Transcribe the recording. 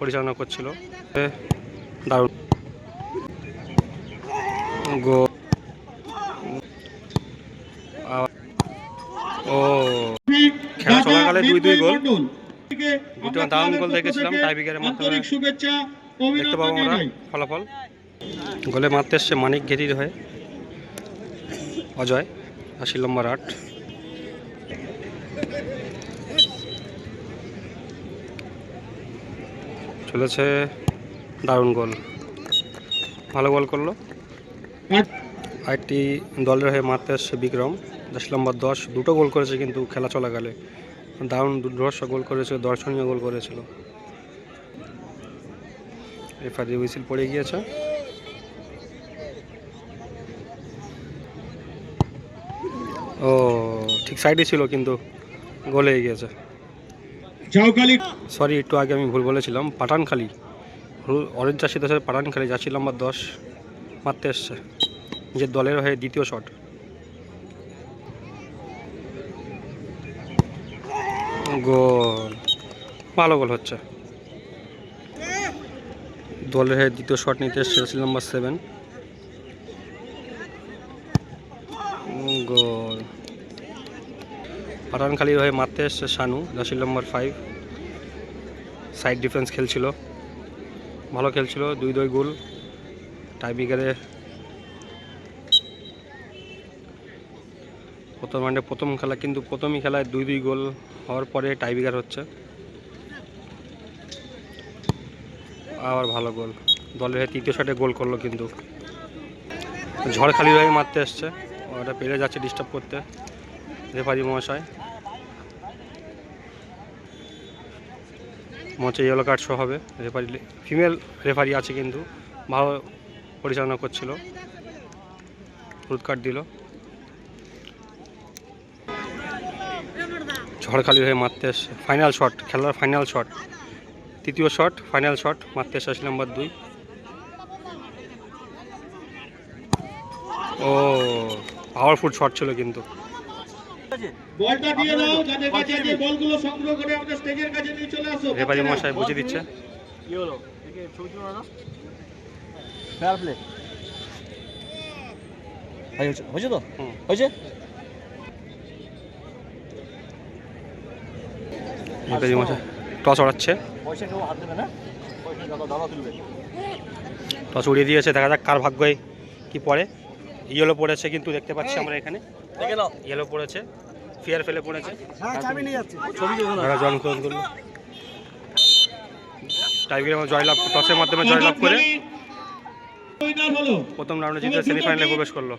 পরিচালনা করছিল। দারুণ। গো। ও। খেলা চলাকালে দুই দুই গোল দুটো দারুণ গোল দেখেছিলাম টাইব্রেকারের মাধ্যমে। দেখতে পাবো আমরা ফলাফল। গোলে মারতে এসছে মানিক ঘেরির হয়ে। অজয় আশি নম্বর আট। চলেছে দারুণ গোল। ভালো গোল করল। আরেকটি দলের হয়ে মারতে এসছে বিক্রম। দশ নম্বর দশ, দুটো গোল করেছে কিন্তু খেলা চলাকালে। দারুণ দুর্ধর্ষ গোল করেছিল, দর্শনীয় গোল করেছিল। রেফারি হুইসিল পড়ে গিয়েছে। ও, ঠিক সাইডে ছিল কিন্তু গোল গিয়েছে সরি একটু আগে আমি ভুল বলেছিলাম। পাঠানখালি। অরেঞ্জ চাষি দশের পাঠানখালি যাচ্ছিল নাম্বার দশ মারতে এসছে। নিজের দলের হয়ে দ্বিতীয় শট গোল। ভালো গোল হচ্ছে। দলের হয়ে দ্বিতীয় শট নিতে এসছে জার্সি নাম্বার সেভেন গোল। পাঠানখালির হয়ে মারতে এসছে Shanu jersey number five side defence খেলছিল। ভালো খেলছিল, দুই দুই গোল। টাইব্রেকারে প্রথম রাউন্ডে প্রথম খেলা, কিন্তু প্রথমই খেলায় দুই দুই গোল হওয়ার পরে টাইব্রেকার হচ্ছে। আবার ভালো গোল। দলের হয়ে তৃতীয় শটে গোল করল কিন্তু। ঝড়খালির হয়ে মারতে এসছে। ওটা পেরে যাচ্ছে ডিস্টার্ব করতে। রেফারি মহাশয়। মঞ্চে ইয়েলো কার্ড শো হবে। রেফারি ফিমেল রেফারি আছে কিন্তু, ভালো পরিচালনা করছিল। হলুদ কার্ড দিল। ঝড়খালি হয়ে মারতে এসছে ফাইনাল শট খেলার ফাইনাল শট তৃতীয় শট ফাইনাল শট মারতে এসে নাম্বার দুই। ও পাওয়ারফুল শট ছিল কিন্তু। বলটা দিয়ে দাও যাদের কাছে আছে বলগুলো সংগ্রহ করে আমাদের স্টেজের কাছে নিয়ে চলে আসো। রেফারি মশাই বুঝিয়ে দিচ্ছে। কি হলো? ছবি তুলো না। ফেয়ার প্লে হয়েছে হয়েছে তো? হয়েছে? মশাই টস ওড়াচ্ছে। পয়সা কেউ হাত দেবে না? পয়সা দাদা দাদা তুলবে। টস উড়িয়ে দিয়েছে দেখা যাক কার ভাগ্যই কি পড়ে। ইয়েলো পড়েছে কিন্তু দেখতে পাচ্ছি আমরা এখানে। ইয়েলো পড়েছে ফিয়ার ফেলে পড়েছে। জনগ্রহণ করল টাইগারের জয়লাভ টসের মাধ্যমে জয়লাভ করে। প্রথম রাউন্ডে জিতে সেমিফাইনালে প্রবেশ করল।